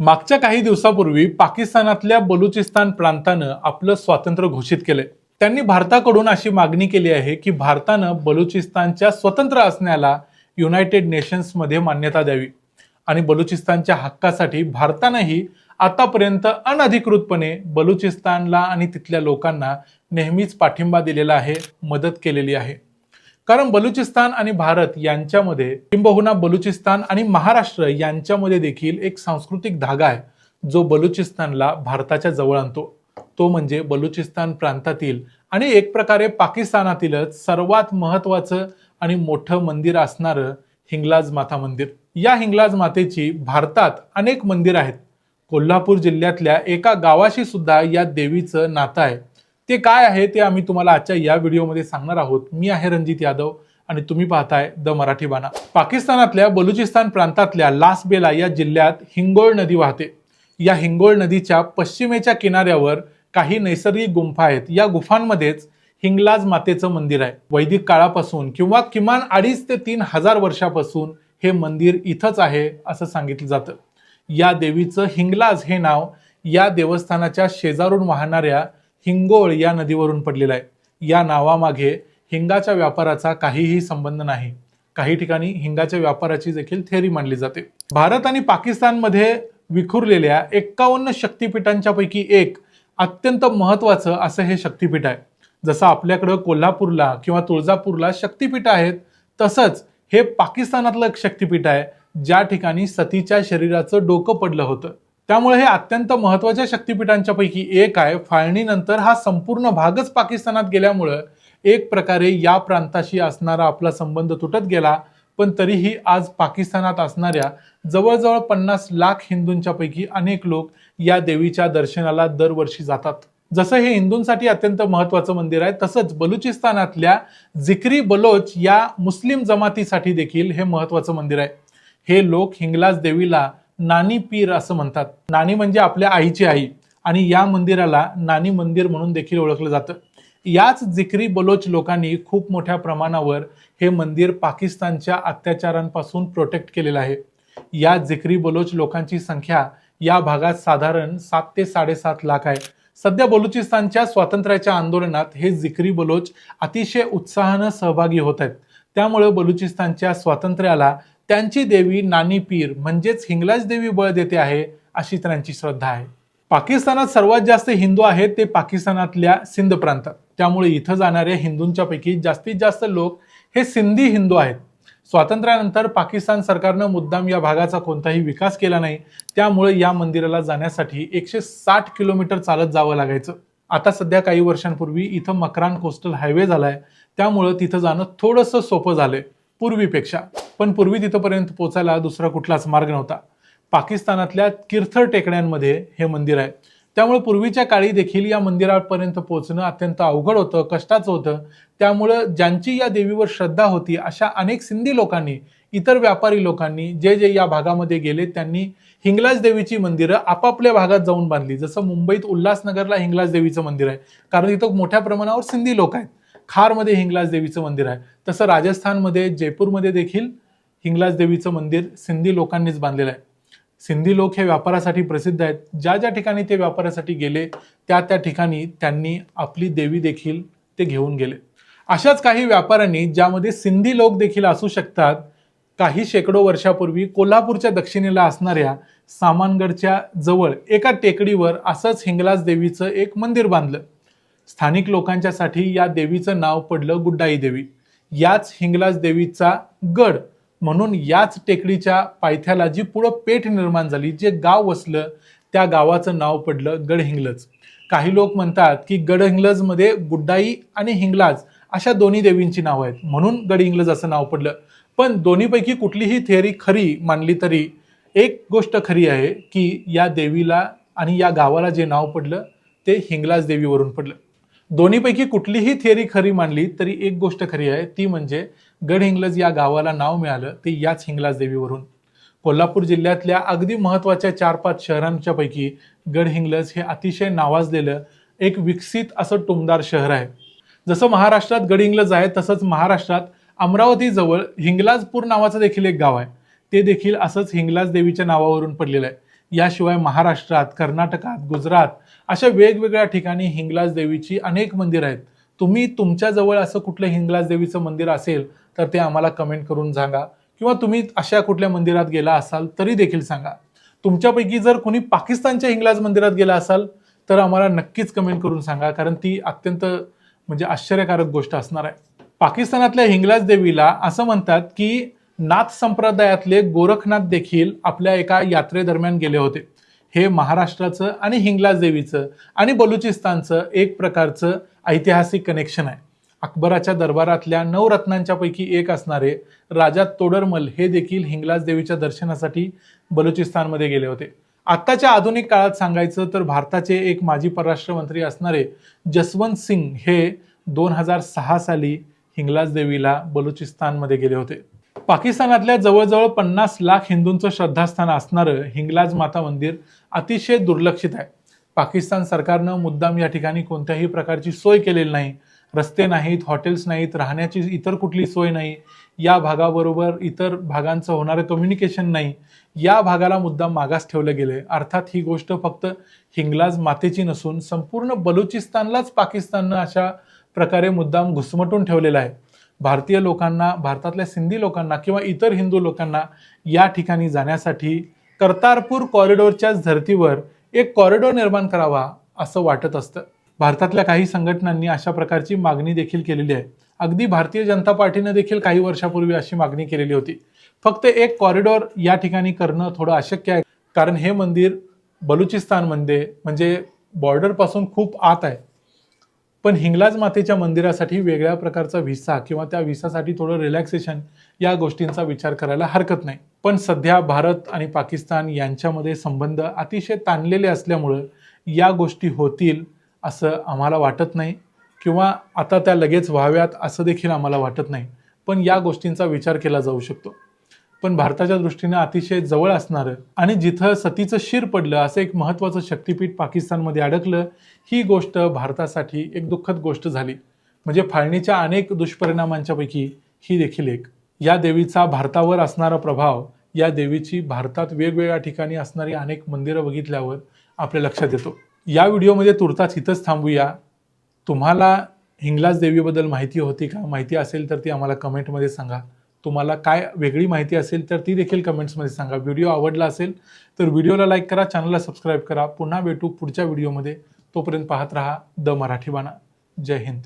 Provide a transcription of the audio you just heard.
मागच्या काही दिवसापूर्वी पाकिस्तानातल्या बलुचिस्तान प्रांतानं आपलं स्वातंत्र्य घोषित केलंय. त्यांनी भारताकडून अशी मागणी केली आहे की भारतानं बलुचिस्तानच्या स्वतंत्र असण्याला युनायटेड नेशन्समध्ये मान्यता द्यावी. आणि बलुचिस्तानच्या हक्कासाठी भारतानंही आतापर्यंत अनधिकृतपणे बलुचिस्तानला आणि तिथल्या लोकांना नेहमीच पाठिंबा दिलेला आहे मदत केलेली आहे. कारण बलुचिस्तान आणि भारत यांच्यामध्ये किंबहुना बलुचिस्तान आणि महाराष्ट्र यांच्यामध्ये देखील एक सांस्कृतिक धागा आहे जो बलुचिस्तानला भारताच्या जवळ आणतो. तो म्हणजे बलुचिस्तान प्रांतातील आणि एक प्रकारे पाकिस्तानातीलच सर्वात महत्वाचं आणि मोठं मंदिर असणारं हिंगलाज माता मंदिर. या हिंगलाज मातेची भारतात अनेक मंदिर आहेत. कोल्हापूर जिल्ह्यातल्या एका गावाशी सुद्धा या देवीचं नातं आहे. ते काय आहे ते आम्ही तुम्हाला आजच्या या व्हिडिओमध्ये सांगणार आहोत. मी आहे रणजित यादव आणि तुम्ही पाहताय द मराठी बाणा. पाकिस्तानातल्या बलुचिस्तान प्रांतातल्या लासबेला या जिल्ह्यात हिंगोळ नदी वाहते. या हिंगोळ नदीच्या पश्चिमेच्या किनाऱ्यावर काही नैसर्गिक गुंफा आहेत. या गुफांमध्येच हिंगलाज मातेचं मंदिर आहे. वैदिक काळापासून किंवा किमान अडीच ते तीन हजार वर्षापासून हे मंदिर इथंच आहे असं सांगितलं जातं. या देवीचं हिंगलाज हे नाव या देवस्थानाच्या शेजारून वाहणाऱ्या हिंगोळ या नदीवरून पडलेलं आहे. या नावामागे हिंगाच्या व्यापाराचा काहीही संबंध नाही. काही ठिकाणी हिंगाच्या व्यापाराची देखील थेअरी मांडली जाते. भारत आणि पाकिस्तानमध्ये विखुरलेल्या एक्कावन्न शक्तिपीठांच्या पैकी एक अत्यंत महत्वाचं असं हे शक्तिपीठ आहे. जसं आपल्याकडं कोल्हापूरला किंवा तुळजापूरला शक्तिपीठ आहेत तसंच हे पाकिस्तानातलं एक शक्तिपीठ आहे ज्या ठिकाणी सतीच्या शरीराचं डोकं पडलं होतं. त्यामुळे हे अत्यंत महत्त्वाच्या शक्तिपीठांच्या पैकी एक आहे. फाळणीनंतर हा संपूर्ण भागच पाकिस्तानात गेल्यामुळं एक प्रकारे या प्रांताशी असणारा आपला संबंध तुटत गेला. पण तरीही आज पाकिस्तानात असणाऱ्या जवळजवळ पन्नास लाख हिंदूंच्या पैकी अनेक लोक या देवीच्या दर्शनाला दरवर्षी जातात. जसं हे हिंदूंसाठी अत्यंत महत्वाचं मंदिर आहे तसंच बलुचिस्तानातल्या जिक्री बलोच या मुस्लिम जमातीसाठी देखील हे महत्वाचं मंदिर आहे. हे लोक हिंगलाज देवीला नानी पीर असं म्हणतात. नानी म्हणजे आपल्या आईची आई. आणि या मंदिराला नानी मंदिर म्हणून देखील ओळखलं जातं. याच जिक्री बलोच लोकांनी खूप मोठ्या प्रमाणावर हे मंदिर पाकिस्तानच्या अत्याचारांपासून प्रोटेक्ट केलेलं आहे. या जिक्री बलोच लोकांची संख्या या भागात साधारण सात ते साडेसात लाख आहे. सध्या बलुचिस्तानच्या स्वातंत्र्याच्या आंदोलनात हे जिक्री बलोच अतिशय उत्साहानं सहभागी होत आहेत. त्यामुळे बलुचिस्तानच्या स्वातंत्र्याला त्यांची देवी नानी पीर म्हणजेच हिंगलाज देवी बळ देते आहे अशी त्यांची श्रद्धा आहे. पाकिस्तानात सर्वात जास्त हिंदू आहेत ते पाकिस्तानातल्या सिंध प्रांतात. त्यामुळे इथं जाणाऱ्या हिंदूंच्या पैकी जास्तीत जास्त लोक हे सिंधी हिंदू आहेत. स्वातंत्र्यानंतर पाकिस्तान सरकारनं मुद्दाम या भागाचा कोणताही विकास केला नाही. त्यामुळे या मंदिराला जाण्यासाठी एकशे साठ किलोमीटर चालत जावं लागायचं. आता सध्या काही वर्षांपूर्वी इथं मकरान कोस्टल हायवे झालाय. त्यामुळं तिथं जाणं थोडंसं सोपं झालंय. पूर्वीपेक्षा. पण पूर्वी तिथंपर्यंत पोचायला दुसरा कुठलाच मार्ग नव्हता. पाकिस्तानातल्या किर्थर टेकड्यांमध्ये हे मंदिर आहे. त्यामुळे पूर्वीच्या काळी देखील या मंदिरापर्यंत पोहोचणं अत्यंत अवघड होतं कष्टाचं होतं. त्यामुळं ज्यांची या देवीवर श्रद्धा होती अशा अनेक सिंधी लोकांनी इतर व्यापारी लोकांनी जे जे या भागामध्ये गेले त्यांनी हिंगलाज देवीची मंदिरं आपापल्या भागात जाऊन बांधली. जसं मुंबईत उल्हासनगरला हिंगलाज देवीचं मंदिर आहे. कारण इथं मोठ्या प्रमाणावर सिंधी लोक आहेत. खारमध्ये हिंगलाज देवीचं मंदिर आहे. तसं राजस्थानमध्ये जयपूरमध्ये देखील हिंगलाज देवीचं मंदिर सिंधी लोकांनीच बांधलेलं आहे. सिंधी लोक हे व्यापारासाठी प्रसिद्ध आहेत. ज्या ज्या ठिकाणी ते व्यापारासाठी गेले त्या त्या ठिकाणी त्यांनी आपली देवी देखील ते घेऊन गेले. अशाच काही व्यापाऱ्यांनी ज्यामध्ये सिंधी लोक देखील असू शकतात काही शेकडो वर्षापूर्वी कोल्हापूरच्या दक्षिणेला असणाऱ्या सामानगडच्या जवळ एका टेकडीवर असंच हिंगलाज देवीचं एक मंदिर बांधलं. स्थानिक लोकांच्यासाठी या देवीचं नाव पडलं गुड्डाई देवी. याच हिंगलाज देवीचा गड म्हणून याच टेकडीच्या पायथ्याला जी पुढं पेठ निर्माण झाली जे गाव वसलं त्या गावाचं नाव पडलं गडहिंग्लज. काही लोक म्हणतात की गडहिंग्लजमध्ये गुड्डाई आणि हिंगलाज अशा दोन्ही देवींची नावं आहेत. म्हणून गडहिंग्लज असं नाव पडलं. पण दोन्हीपैकी कुठलीही थिअरी खरी मानली तरी एक गोष्ट खरी आहे की या देवीला आणि या गावाला जे नाव पडलं ते हिंगलाज देवीवरून पडलं. दोन्हीपैकी कुठलीही थिअरी खरी मानली तरी एक गोष्ट खरी आहे ती म्हणजे गड हिंगलज या गावाला नाव मिळालं ते याच हिंगलाज देवीवरून. कोल्हापूर जिल्ह्यातल्या अगदी महत्त्वाच्या चार पाच शहरांच्या पैकी गडहिंग्लज हे अतिशय नावाजलेलं एक विकसित असं टुमदार शहर आहे. जसं महाराष्ट्रात गडहिंग्लज आहे तसंच महाराष्ट्रात अमरावतीजवळ हिंगलाजपूर नावाचं देखील एक गाव आहे. ते देखील असंच हिंगलाज देवीच्या नावावरून पडलेलं आहे. याशिवाय महाराष्ट्रात कर्नाटकात गुजरात अशा वेगवेगळ्या ठिकाणी हिंगलाज देवीची अनेक मंदिरं आहेत. तुम्ही तुमच्याजवळ असं कुठलं हिंगलाज देवीचं मंदिर असेल तर ते आम्हाला कमेंट करून सांगा. किंवा तुम्ही अशा कुठल्या मंदिरात गेला असाल तरी देखील सांगा. तुमच्यापैकी जर कोणी पाकिस्तानच्या हिंगलाज मंदिरात गेला असाल तर आम्हाला नक्कीच कमेंट करून सांगा कारण ती अत्यंत म्हणजे आश्चर्यकारक गोष्ट असणार आहे. पाकिस्तानातल्या हिंगलाज देवीला असं म्हणतात की नाथ संप्रदायातले गोरखनाथ देखील आपल्या एका यात्रेदरम्यान गेले होते. हे महाराष्ट्राचं आणि हिंगलाज देवीचं आणि बलुचिस्तानचं एक प्रकारचं ऐतिहासिक कनेक्शन आहे. अकबराच्या दरबारातल्या नऊ रत्नांच्यापैकी एक असणारे राजा तोडरमल हे देखील हिंगलाज देवीच्या दर्शनासाठी बलुचिस्तानमध्ये गेले होते. आत्ताच्या आधुनिक काळात सांगायचं तर भारताचे एक माजी परराष्ट्र मंत्री असणारे जसवंत सिंग हे दोन हजार सहा साली हिंगलाज देवीला बलुचिस्तानमध्ये गेले होते. पाकिस्तानातल्या जवळजवळ पन्नास लाख हिंदूंचं श्रद्धास्थान असणारं हिंगलाज माता मंदिर अतिशय दुर्लक्षित आहे. पाकिस्तान सरकारनं मुद्दाम या ठिकाणी कोणत्याही प्रकारची सोय केलेली नाही. रस्ते नाहीत हॉटेल्स नाहीत राहण्याची इतर कुठली सोय नाही. या भागाबरोबर इतर भागांचं होणारं कम्युनिकेशन नाही. या भागाला मुद्दाम मागास ठेवलं गेलं अर्थात ही गोष्ट फक्त हिंगलाज मातेची नसून संपूर्ण बलुचिस्तानलाच पाकिस्ताननं अशा प्रकारे मुद्दाम घुसमटून ठेवलेला आहे. भारतीय लोकांना भारतातल्या सिंधी लोकांना किंवा इतर हिंदू लोकांना या ठिकाणी जाण्यासाठी कर्तारपूर कॉरिडॉरच्याच धर्तीवर एक कॉरिडॉर निर्माण करावा असं वाटत असतं. भारतातल्या काही संघटनांनी अशा प्रकारची मागणी देखील केलेली आहे. अगदी भारतीय जनता पार्टीनं देखील काही वर्षापूर्वी अशी मागणी केलेली होती. फक्त एक कॉरिडॉर या ठिकाणी करणं थोडं अशक्य आहे. कारण हे मंदिर बलुचिस्तानमध्ये म्हणजे बॉर्डरपासून खूप आत आहे. पण हिंगलाज मातेच्या मंदिरासाठी वेगळ्या प्रकारचा व्हिसा किंवा त्या व्हिसासाठी थोडं रिलॅक्सेशन या गोष्टींचा विचार करायला हरकत नाही. पण सध्या भारत आणि पाकिस्तान यांच्यामध्ये संबंध अतिशय ताणलेले असल्यामुळं या गोष्टी होतील असं आम्हाला वाटत नाही किंवा आता त्या लगेच व्हाव्यात असं देखील आम्हाला वाटत नाही. पण या गोष्टींचा विचार केला जाऊ शकतो. पण भारताच्या दृष्टीनं अतिशय जवळ असणारं आणि जिथं सतीचं शिर पडलं असं एक महत्त्वाचं शक्तिपीठ पाकिस्तानमध्ये अडकलं ही गोष्ट भारतासाठी एक दुःखद गोष्ट झाली. म्हणजे फाळणीच्या अनेक दुष्परिणामांच्यापैकी ही देखील एक. या देवीचा भारतावर असणारा प्रभाव या देवीची भारतात वेगवेगळ्या ठिकाणी असणारी अनेक मंदिरं बघितल्यावर आपल्या लक्षात येतो या व्हिडिओमध्ये तुर्तास इथंच थांबूया. तुम्हाला हिंगलाज देवीबद्दल माहिती होती का? माहिती असेल तर ती आम्हाला कमेंटमध्ये सांगा. तुम्हाला काय वेगळी माहिती असेल तर ती देखील कमेंट्समध्ये सांगा. व्हिडिओ आवडला असेल तर व्हिडिओला लाईक करा चॅनलला सबस्क्राईब करा. पुन्हा भेटू पुढच्या व्हिडिओमध्ये. तोपर्यंत पाहत राहा द मराठी बाणा. जय हिंद.